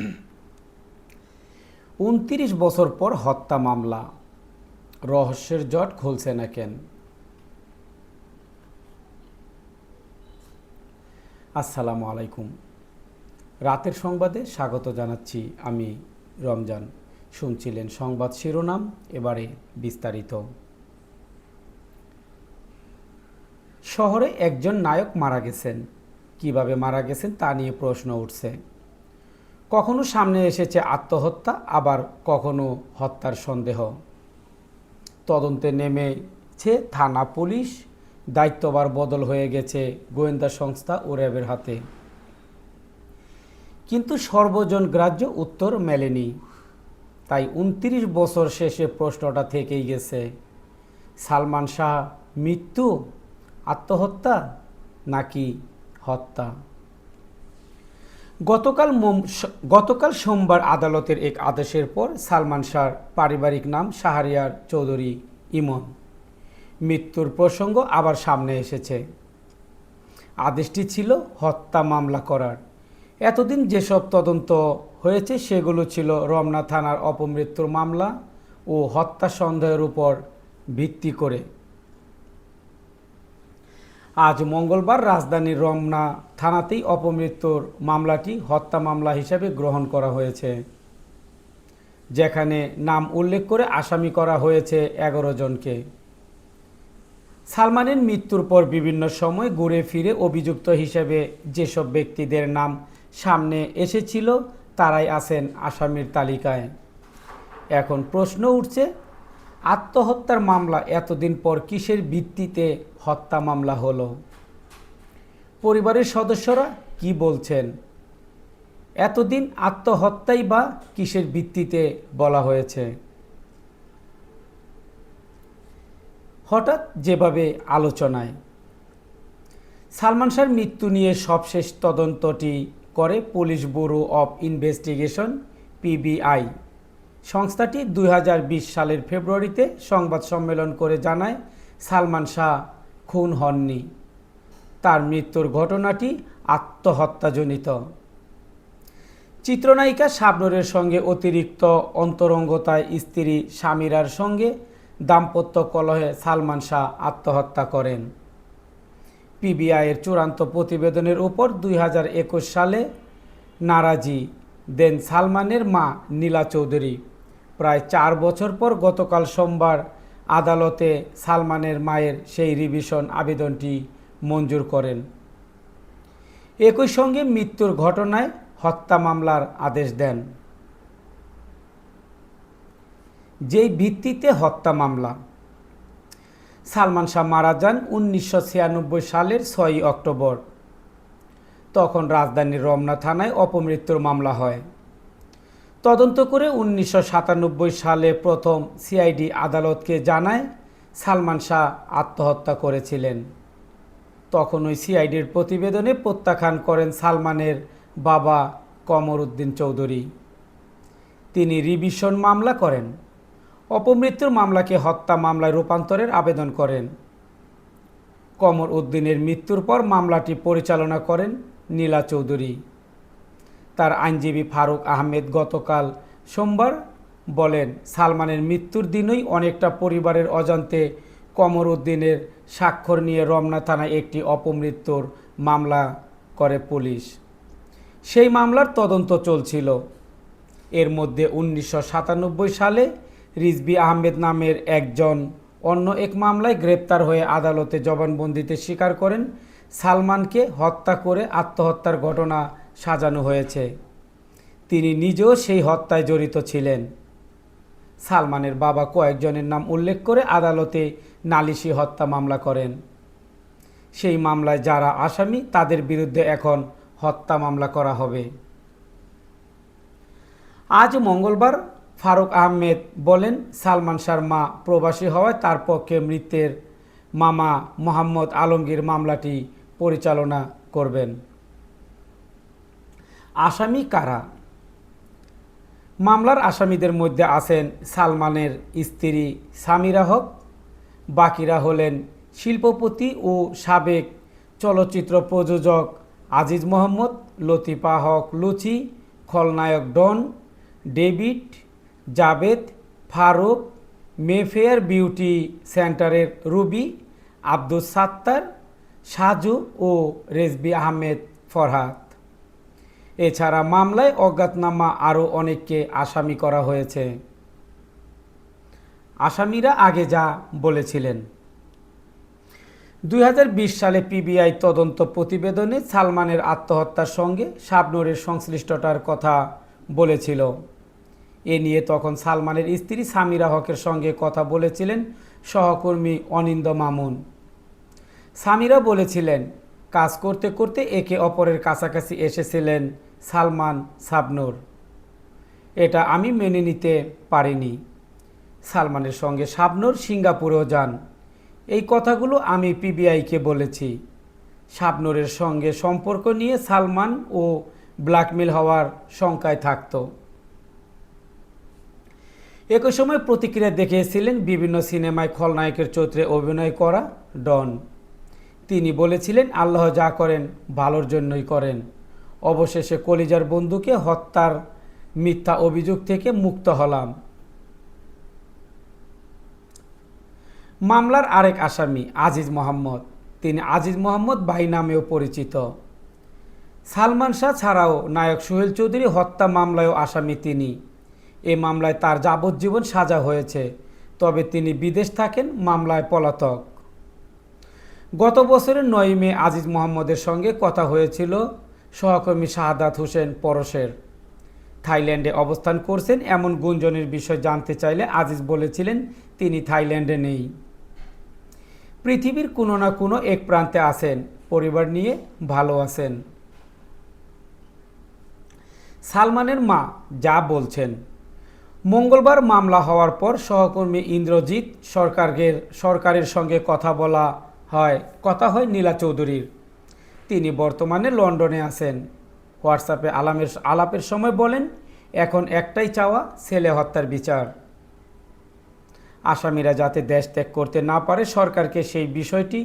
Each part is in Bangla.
উনত্রিশ বছর পর হত্যা মামলা। রহস্যের জট খুলছে না কেন? আসসালামু আলাইকুম। রাতের সংবাদে স্বাগত জানাচ্ছি আমি রমজান। শুনছিলেন সংবাদ শিরোনাম, এবারে বিস্তারিত। শহরে একজন নায়ক মারা গেছেন। কীভাবে মারা গেছেন তা নিয়ে প্রশ্ন উঠছে। কখনো সামনে এসেছে আত্মহত্যা, আবার কখনো হত্যার সন্দেহ। তদন্তে নেমেছে থানা পুলিশ। দায়িত্ববার বদল হয়ে গেছে গোয়েন্দা সংস্থা ও র্যাবের হাতে। কিন্তু সর্বজন গ্রাহ্য উত্তর মেলেনি। তাই উনত্রিশ বছর শেষে প্রশ্নটা থেকেই গেছে, সালমান শাহ মৃত্যু, আত্মহত্যা নাকি হত্যা? গতকাল গতকাল সোমবার আদালতের এক আদেশের পর সালমান শাহর পারিবারিক নাম শাহরিয়ার চৌধুরী ইমন। মৃত্যুর প্রসঙ্গ আবার সামনে এসেছে। আদেশটি ছিল হত্যা মামলা করার। এতদিন যেসব তদন্ত হয়েছে সেগুলো ছিল রমনা থানার অপমৃত্যুর মামলা ও হত্যা সন্দেহের উপর ভিত্তি করে। আজ মঙ্গলবার রাজধানীর রমনা থানাতেই অপমৃত্যুর মামলাটি হত্যা মামলা হিসেবে গ্রহণ করা হয়েছে। যেখানে নাম উল্লেখ করে আসামি করা হয়েছে এগারো জনকে। সালমানের মৃত্যুর পর বিভিন্ন সময় ঘুরে ফিরে অভিযুক্ত হিসেবে যেসব ব্যক্তিদের নাম সামনে এসেছিল, তারাই আছেন আসামির তালিকায়। এখন প্রশ্ন উঠছে আত্মহত্যার মামলা এতদিন পর কিসের ভিত্তিতে হত্যা মামলা হলো? পরিবারের সদস্যরা কি বলছেন? এতদিন আত্মহত্যাই বা কিসের ভিত্তিতে বলা হয়েছে? হঠাৎ যেভাবে আলোচনায়। সালমান শাহর মৃত্যু নিয়ে সবশেষ তদন্তটি করে police bureau of investigation, PBI. সংস্থাটি দুই হাজার বিশ সালের ফেব্রুয়ারিতে সংবাদ সম্মেলন করে জানায়, সালমান শাহ খুন হননি। তার মৃত্যুর ঘটনাটি আত্মহত্যাজনিত। চিত্রনায়িকা শাবনুরের সঙ্গে অতিরিক্ত অন্তরঙ্গতায় স্ত্রী সামিরার সঙ্গে দাম্পত্য কলহে সালমান শাহ আত্মহত্যা করেন। পিবিআইয়ের চূড়ান্ত প্রতিবেদনের উপর দুই হাজার একুশ সালে নারাজি, দেন সালমানের মা নীলা চৌধুরী। প্রায় চার বছর পর গতকাল সোমবার আদালতে সালমানের মায়ের সেই রিভিশন আবেদনটি মঞ্জুর করেন। একই সঙ্গে মৃত্যুর ঘটনায় হত্যা মামলার আদেশ দেন। যেই ভিত্তিতে হত্যা মামলা, সালমান শাহ মারা যান উনিশশো ছিয়ানব্বই সালের ছয়ই অক্টোবর। তখন রাজধানীর রমনা থানায় অপমৃত্যুর মামলা হয়। তদন্ত করে উনিশশো সাতানব্বই সালে প্রথম সিআইডি আদালতকে জানায় সালমান শাহ আত্মহত্যা করেছিলেন। তখন ওই সিআইডির প্রতিবেদনে প্রত্যাখ্যান করেন সালমানের বাবা কমর উদ্দিন চৌধুরী। তিনি রিভিশন মামলা করেন, অপমৃত্যুর মামলাকে হত্যা মামলায় রূপান্তরের আবেদন করেন। কমর উদ্দিনের মৃত্যুর পর মামলাটি পরিচালনা করেন নীলা চৌধুরী। তার আইনজীবী ফারুক আহমেদ গতকাল সোমবার বলেন, সালমানের মৃত্যুর দিনই অনেকটা পরিবারের অজান্তে কমর উদ্দিনের স্বাক্ষর নিয়ে রমনা থানায় একটি অপমৃত্যুর মামলা করে পুলিশ। সেই মামলার তদন্ত চলছিল। এর মধ্যে উনিশশো সাতানব্বই সালে রিজবি আহমেদ নামের একজন অন্য এক মামলায় গ্রেপ্তার হয়ে আদালতে জবানবন্দিতে স্বীকার করেন, সালমানকে হত্যা করে আত্মহত্যার ঘটনা সাজানো হয়েছে। তিনি নিজেও সেই হত্যায় জড়িত ছিলেন। সালমানের বাবা কয়েকজনের নাম উল্লেখ করে আদালতে নালিশি হত্যা মামলা করেন। সেই মামলায় যারা আসামি, তাদের বিরুদ্ধে এখন হত্যা মামলা করা হবে। আজ মঙ্গলবার ফারুক আহমেদ বলেন, সালমান শাহর মা প্রবাসী হওয়ায় তার পক্ষে মৃতের মামা মোহাম্মদ আলমগীর মামলাটি পরিচালনা করবেন। আসামি কারা? মামলার আসামিদের মধ্যে আছেন সালমানের স্ত্রী সামিরা হক, বাকিরা হলেন শিল্পপতি ও সাবেক চলচ্চিত্র প্রযোজক আজিজ মোহাম্মদ, লতিফা হক লুচি, খলনায়ক Don, David Javed Faruk, Mayfair beauty সেন্টারের রুবি আব্দুল সাত্তার, সাজু ও রেজবি আহমেদ ফরহাদ। এছাড়া মামলায় অজ্ঞাতনামা আরও অনেককে আসামি করা হয়েছে। আসামিরা আগে যা বলেছিলেন। দুই হাজার বিশ সালে পিবিআই তদন্ত প্রতিবেদনে সালমানের আত্মহত্যার সঙ্গে শাবনুরের সংশ্লিষ্টতার কথা বলেছিল। এ নিয়ে তখন সালমানের স্ত্রী সামিরা হকের সঙ্গে কথা বলেছিলেন সহকর্মী অনিন্দ মামুন। সামিরা বলেছিলেন, কাজ করতে করতে একে অপরের কাছাকাছি এসেছিলেন সালমান সাবনুর। এটা আমি মেনে নিতে পারিনি। সালমানের সঙ্গে শাবনুর সিঙ্গাপুরেও যান। এই কথাগুলো আমি পিবিআইকে বলেছি। শাবনুরের সঙ্গে সম্পর্ক নিয়ে সালমান ও ব্ল্যাকমেল হওয়ার শঙ্কায় থাকত। একই সময় প্রতিক্রিয়া দেখিয়েছিলেন বিভিন্ন সিনেমায় খলনায়কের চরিত্রে অভিনয় করা ডন। তিনি বলেছিলেন, আল্লাহ যা করেন ভালোর জন্যই করেন। অবশেষে কলিজার বন্ধুকে হত্যার মিথ্যা অভিযোগ থেকে মুক্ত হলাম। মামলার আরেক আসামি আজিজ মোহাম্মদ। তিনি আজিজ মোহাম্মদ ভাই নামেও পরিচিত। সালমান শাহ ছাড়াও নায়ক সোহেল চৌধুরী হত্যা মামলায়ও আসামি তিনি। এ মামলায় তার যাবজ্জীবন সাজা হয়েছে, তবে তিনি বিদেশ থাকেন মামলায় পলাতক। গত বছরের নয় মে আজিজ মোহাম্মদের সঙ্গে কথা হয়েছিল সহকর্মী শাহাদাত হোসেন পরশের। থাইল্যান্ডে অবস্থান করছেন এমন গুঞ্জনের বিষয় জানতে চাইলে আজিজ বলেছিলেন, তিনি থাইল্যান্ডে নেই। পৃথিবীর কোনো না কোনো এক প্রান্তে আছেন, পরিবার নিয়ে ভালো আছেন। সালমানের মা যা বলছেন। মঙ্গলবার মামলা হওয়ার পর সহকর্মী ইন্দ্রজিৎ সরকারের সরকারের সঙ্গে কথা বলা হয় কথা হয় নীলা চৌধুরীর। তিনি বর্তমানে লন্ডনে আছেন। হোয়াটসঅ্যাপে আলামের আলাপের সময় বলেন, এখন একটাই চাওয়া, ছেলে হত্যার বিচার। আসামিরা যাতে দেশ ত্যাগ করতে না পারে, সরকারকে সেই বিষয়টি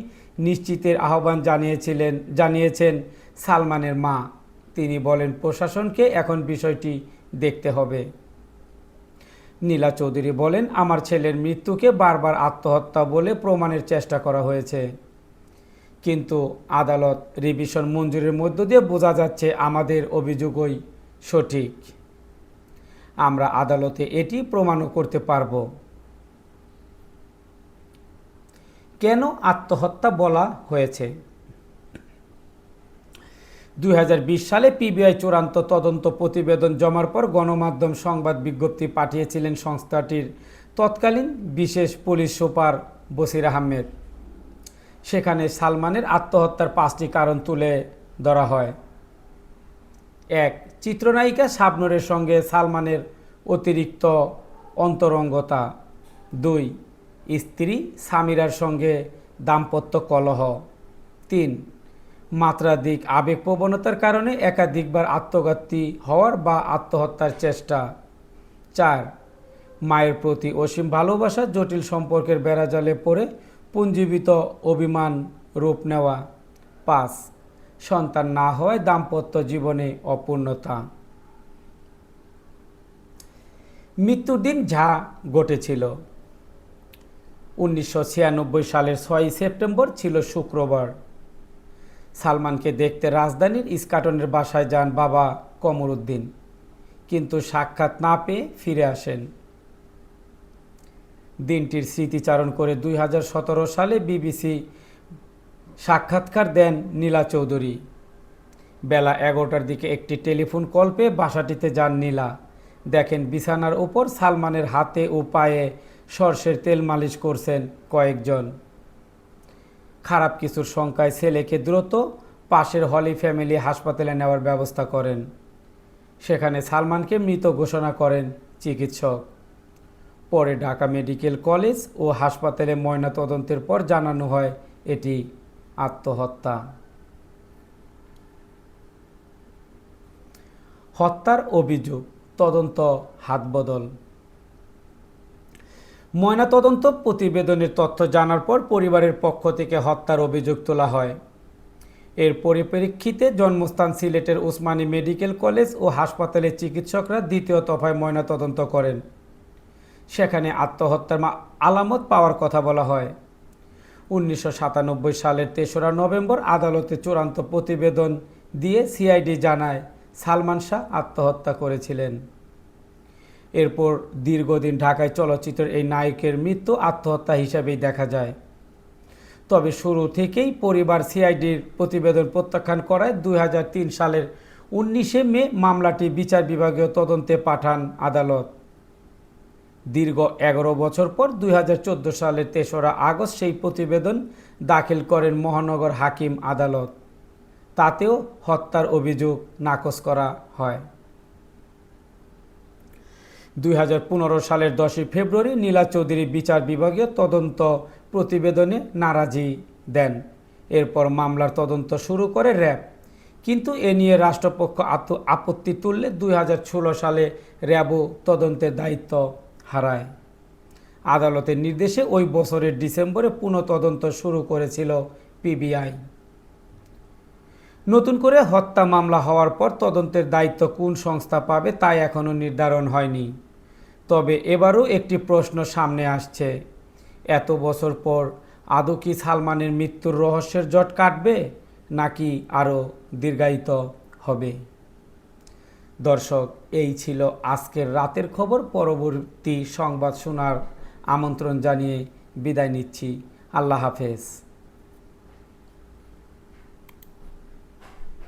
নিশ্চিতের আহ্বান জানিয়েছিলেন, জানিয়েছেন সালমানের মা। তিনি বলেন, প্রশাসনকে এখন বিষয়টি দেখতে হবে। নীলা চৌধুরী বলেন, আমার ছেলের মৃত্যুকে বারবার আত্মহত্যা বলে প্রমাণের চেষ্টা করা হয়েছে। কিন্তু আদালত রিভিশন মঞ্জুরের মধ্য দিয়ে বোঝা যাচ্ছে আমাদের অভিযোগই সঠিক। আমরা আদালতে এটি প্রমাণও করতে পারব। কেন আত্মহত্যা বলা হয়েছে? দু হাজার বিশ সালে পিবিআই চূড়ান্ত তদন্ত প্রতিবেদন জমার পর গণমাধ্যম সংবাদ বিজ্ঞপ্তি পাঠিয়েছিলেন সংস্থাটির তৎকালীন বিশেষ পুলিশ সুপার বসির আহমেদ। সেখানে সালমানের আত্মহত্যার পাঁচটি কারণ তুলে ধরা হয়। এক, চিত্রনায়িকা শাবনুরের সঙ্গে সালমানের অতিরিক্ত অন্তরঙ্গতা। দুই, স্ত্রী সামিরার সঙ্গে দাম্পত্য কলহ। তিন, মাত্রাধিক আবেগপ্রবণতার কারণে একাধিকবার আত্মঘাতী হওয়ার বা আত্মহত্যার চেষ্টা। চার, মায়ের প্রতি অসীম ভালোবাসা, জটিল সম্পর্কের বেড়াজালে পড়ে পুঞ্জীবিত অভিমান রূপ নেওয়া। পাঁচ, সন্তান না হওয়ায় দাম্পত্য জীবনে অপূর্ণতা। মৃত্যুর দিন যা ঘটেছিল। উনিশশো ছিয়ানব্বই সালের ছয়ই সেপ্টেম্বর ছিল শুক্রবার। সালমানকে দেখতে রাজধানীর ইস্কাটনের বাসায় যান বাবা কমর উদ্দিন কিন্তু সাক্ষাৎ না পেয়ে ফিরে আসেন। দিনটির স্মৃতিচারণ করে দুই হাজার সতেরো সালে বিবিসি সাক্ষাৎকার দেন নীলা চৌধুরী। বেলা এগারোটার দিকে একটি টেলিফোন কল পেয়ে বাসাটিতে যান নীলা। দেখেন, বিছানার ওপর সালমানের হাতে ও পায়ে সর্ষের তেল মালিশ করছেন কয়েকজন। খারাপ কিছুর শঙ্কায় ছেলেকে দ্রুত পাশের হলি ফ্যামিলি হাসপাতালে নেওয়ার ব্যবস্থা করেন। সেখানে সালমানকে মৃত ঘোষণা করেন চিকিৎসক। পরে ঢাকা মেডিকেল কলেজ ও হাসপাতালে ময়নাতদন্তের পর জানানো হয় এটি আত্মহত্যা। হত্যার অভিযোগ, তদন্ত হাতবদল। ময়নাতদন্ত প্রতিবেদনের তথ্য জানার পর পরিবারের পক্ষ থেকে হত্যার অভিযোগ তোলা হয়। এর পরিপ্রেক্ষিতে জন্মস্থান সিলেটের ওসমানী মেডিকেল কলেজ ও হাসপাতালের চিকিৎসকরা দ্বিতীয় দফায় ময়নাতদন্ত করেন। সেখানে আত্মহত্যার আলামত পাওয়ার কথা বলা হয়। উনিশশো সাতানব্বই সালের তেসরা নভেম্বর আদালতে চূড়ান্ত প্রতিবেদন দিয়ে সিআইডি জানায়, সালমান শাহ আত্মহত্যা করেছিলেন। এরপর দীর্ঘদিন ঢাকায় চলচ্চিত্রের এই নায়কের মৃত্যু আত্মহত্যা হিসাবেই দেখা যায়। তবে শুরু থেকেই পরিবার সিআইডির প্রতিবেদন প্রত্যাখ্যান করায় দুই হাজার তিন সালের উনিশে মে মামলাটি বিচার বিভাগীয় তদন্তে পাঠান আদালত। দীর্ঘ এগারো বছর পর দুই হাজার চোদ্দ সালের তেসরা আগস্ট সেই প্রতিবেদন দাখিল করেন মহানগর হাকিম আদালত। তাতেও হত্যার অভিযোগ নাকচ করা হয়। দুই হাজার পনেরো সালের দশই ফেব্রুয়ারি নীলা চৌধুরী বিচার বিভাগীয় তদন্ত প্রতিবেদনে নারাজি দেন। এরপর মামলার তদন্ত শুরু করে র্যাব। কিন্তু এ নিয়ে রাষ্ট্রপক্ষ আপত্তি তুললে দুই হাজার ষোলো সালে র্যাবও তদন্তের দায়িত্ব হারায়। আদালতের নির্দেশে ওই বছরের ডিসেম্বরে পুনঃ তদন্ত শুরু করেছিল পিবিআই। নতুন করে হত্যা মামলা হওয়ার পর তদন্তের দায়িত্ব কোন সংস্থা পাবে তাই এখনও নির্ধারণ হয়নি। তবে এবারও একটি প্রশ্ন সামনে আসছে। এত বছর পর আদৌ কি সালমানের মৃত্যুর রহস্যের জট কাটবে নাকি আরও দীর্ঘায়িত হবে? দর্শক, এই ছিল আজকের রাতের খবর। পরবর্তী সংবাদ শোনার আমন্ত্রণ জানিয়ে বিদায় নিচ্ছি। আল্লাহ হাফেজ।